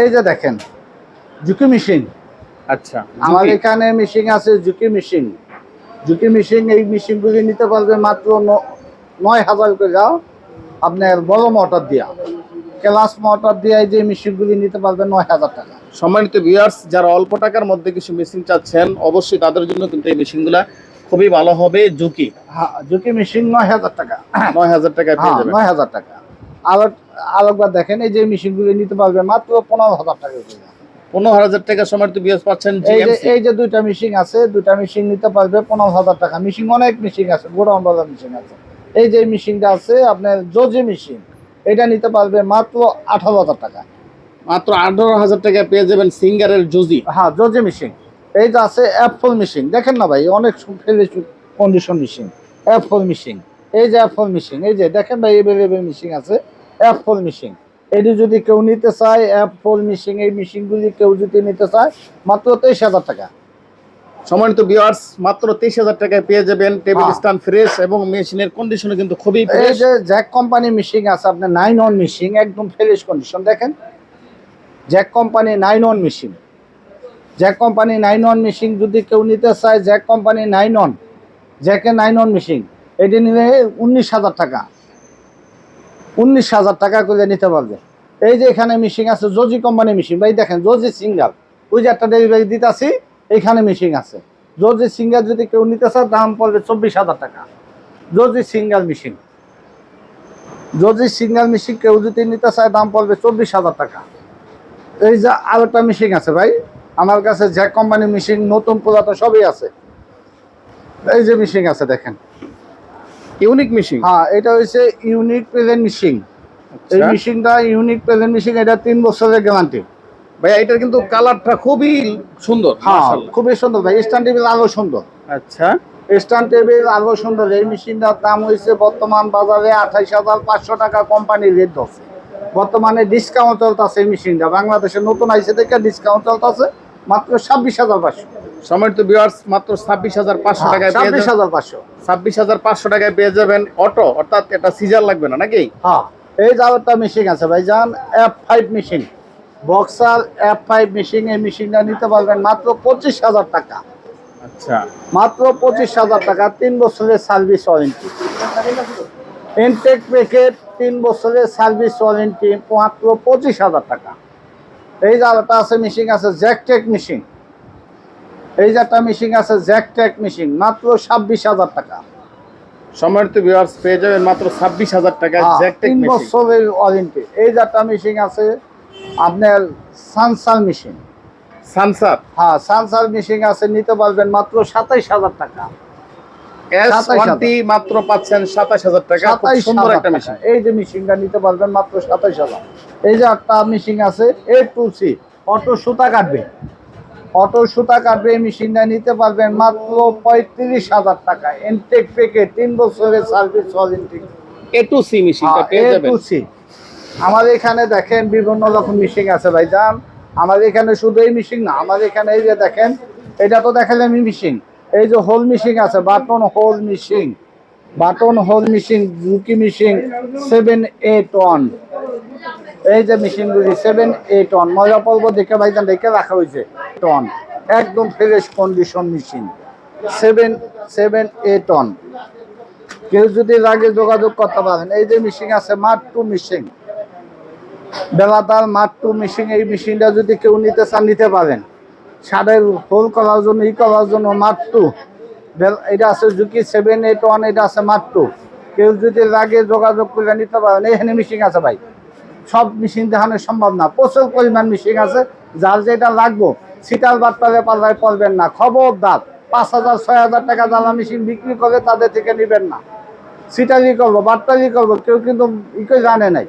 এই যে দেখেন ঝুঁকি মেশিন। আচ্ছা আমার এখানে মেশিন আছে ঝুঁকি মেশিন। ঝুঁকি মেশিন এই মেশিনগুলি নিতে পারবে মাত্র নয় হাজার করে যাও। আপনার বড় মোটর দিয়া ক্লাস মোটর দিয়ে যে মেশিনগুলি নিতে পারবে নয় হাজার টাকা। সম্মানিত ভিউয়ার্স যারা অল্প টাকার মধ্যে কিছু মেশিন চাচ্ছেন অবশ্যই তাদের জন্য কিন্তু এই মেশিনগুলা খুবই ভালো হবে ঝুঁকি। হ্যাঁ ঝুঁকি মেশিন নয় হাজার টাকা। নয় হাজার পেয়ে হ্যাঁ নয় হাজার টাকা। আর আরেকবার দেখেন এই যে মেশিনগুলি নিতে পারবে মাত্র পনেরো হাজার টাকা করে। পনেরো হাজার টাকা সম্মানিত ভিউয়ার্স পাচ্ছেন এই যে জিএমসি। এই যে দুইটা মেশিন আছে দুইটা মেশিন নিতে পারবে পনেরো হাজার টাকা। মেশিন অনেক মেশিন আছে গোডাউন বাজার মেশিন আছে। এই যে মেশিনটা আছে আপনার জোজি মেশিন এটা নিতে পারবে মাত্র আঠারো হাজার টাকা। মাত্র আঠারো হাজার টাকায় পেয়ে যাবেন সিঙ্গারের জুজি হ্যাঁ জোজি মেশিন। এই যে আছে অ্যাপল মেশিন। দেখেন না ভাই অনেক কন্ডিশন মেশিন অ্যাপল মেশিন এই যে অ্যাপল মেশিন এই যে দেখেন ভাই এভেলেবেল মেশিন আছে অ্যাপল মেশিন এটি যদি কেউ নিতে চায় অ্যাপল মেশিন এই মেশিনগুলি কেউ যদি নিতে চায় মাত্র তেইশ হাজার টাকা। সম্মানিত ভিউয়ার্স মাত্র তেইশ হাজার টাকায় পেয়ে যাবেন টেবিল। স্ট্যান্ড ফ্রেশ এবং মেশিনের কন্ডিশনও কিন্তু খুবই এই যে জ্যাক কোম্পানি মেশিন আছে আপনার নাইন অন মেশিন একদম ফ্রেশ কন্ডিশন দেখেন। Jack company nine on machine Jack company nine on machine যদি কেউ নিতে চায় জ্যাক কোম্পানি নাইন অন জ্যাকে নাইন অন মেশিন এটি নিলে উনিশ হাজার টাকা। উনিশ হাজার টাকা করে নিতে পারবে। এই যে এখানে মেশিন আছে জজি কোম্পানি মেশিন ভাই দেখেন জজি সিঙ্গাল ওই যে একটা ডেলিভারি দিতেছি, এখানে মেশিন আছে। জজি সিঙ্গাল যদি কেউ নিতে চায়, দাম পড়বে চব্বিশ হাজার টাকা। জজি সিঙ্গাল মেশিন যদি সিঙ্গেল মেশিন কেউ যদি নিতে চায়, দাম পড়বে চব্বিশ হাজার টাকা। এই যে আরেকটা মেশিন আছে ভাই, আমার কাছে জ্যাক কোম্পানি মেশিন নতুন পুরাতন সবই আছে। এই যে মেশিন আছে, দেখেন। Unique machine? হ্যাঁ এটা হচ্ছে ইউনিক প্রেজেন্ট মেশিন। এই আচ্ছা। মেশিনটা ইউনিক প্রেজেন্ট মেশিন এটা তিন বছরের গ্যারান্টি। ভাইয়া এটার কিন্তু কালারটা খুবই সুন্দর হ্যাঁ। খুবই সুন্দর ভাই স্ট্যান্ড টেবিল আরও সুন্দর। আচ্ছা। স্ট্যান্ড টেবিল আরও সুন্দর এই মেশিনটার দাম হয়েছে বর্তমান বাজারে আঠাইশ হাজার পাঁচশো টাকা কোম্পানির রেট ধরছে। বর্তমানে ডিসকাউন্ট চলতেছে এই মেশিনটা বাংলাদেশে নতুন আইসে থেকে ডিসকাউন্ট চলতেছে মাত্র ছাব্বিশ হাজার পাঁচশো। সম্মানিত ভিউয়ার্স মাত্র ছাব্বিশ হাজার পাঁচশো টাকায় পেয়ে ছাব্বিশ হাজার পাঁচশো। ছাব্বিশ হাজার পাঁচশো টাকায় পেয়ে যাবেন অটো অর্থাৎ এটা সিজার লাগবে না নাকি? হ্যাঁ এই আরেকটা মেশিন আছে ভাই যান F five machine boxer F five machine এই মেশিনটা নিতে পারবেন মাত্র পঁচিশ হাজার টাকা। আচ্ছা। মাত্র পঁচিশ হাজার টাকা তিন বছরের সার্ভিস ওয়ারেন্টি ইনটেক প্যাকেট তিন বছরের সার্ভিস ওয়ারেন্টি মাত্র পঁচিশ হাজার টাকা। এই যে আরেকটা আছে মেশিন আছে জ্যাকটেক মেশিন এই যে একটা মেশিন আছে জ্যাকটেক মেশিন মাত্র ছাব্বিশ হাজার টাকা। সম্মানিত ভিউয়ার্স পেয়ে যাবেন মাত্র ছাব্বিশ হাজার টাকায় হ্যাঁ, জ্যাকটেক মেশিন বছরের ওয়ারেন্টি এই যে একটা মেশিন আছে আপনার সানসার মেশিন সানসার হ্যাঁ সানসার মেশিন আছে নিতে পারবেন মাত্র সাতাইশ হাজার টাকা। এস 27,000 ওয়ানটি মাত্র পাচ্ছেন সাতাশ হাজার টাকা। সুন্দর একটা মেশিন এই যে মেশিনটা নিতে পারবেন মাত্র সাতাইশ হাজার। এই যে একটা মেশিন আছে এ টু সি অটো সুতা কাটবে। অটো সুতা কাটবে এই মেশিনটা নিতে পারবেন মাত্র পঁয়ত্রিশ হাজার টাকা। এনটেক প্যাকেট তিন বছরের সার্ভিস ওয়ারেন্টি এ টু সি মেশিনটা পেয়ে যাবেন। আমার এখানে দেখেন বিভিন্ন রকম মিশিং আছে ভাইজান। আমার এখানে শুধু এই মিশিং না আমার এখানে এই যে দেখেন এটা তো দেখালাম মিশিং এই যে হোল মিশিং আছে button hole missing button hole missing ঝুঁকি মিশিং সেভেন এইট ওয়ান এই যে মেশিনগুলি সেভেন এইট ওয়ান মজা পর্ব দেখে ভাইজান দেখে রাখা হয়েছে। টন একদম fresh condition machine seven seven eight one কেউ যদি লাগে যোগাযোগ করতে পারেন, এই যে মেশিন আছে মাঠ টু মেশিন বেলাতার মাঠ টু মেশিন এই মেশিনটা যদি কেউ নিতে চান, নিতে পারেন। সারের হোল করার জন্য, ই করার জন্য মাঠ টু। এটা আছে ঝুঁকি সেভেন এইট ওয়ান এটা আছে মাঠ টু। কেউ যদি লাগে যোগাযোগ করে নিতে পারেন, এখানে মেশিন আছে ভাই। সব মেশিন দেখানো সম্ভব না। প্রচুর পরিমাণ মেশিন আছে, যার যেটা লাগবো সিটার বাট্টারে পাল্লায় পড়বেন না। খবরদার, পাঁচ হাজার, ছয় হাজার টাকা জ্বালা মেশিন বিক্রি করে তাদের থেকে নেবেন না। সিটালি করব বার্তালি করব, কেউ কিন্তু ই জানে নাই।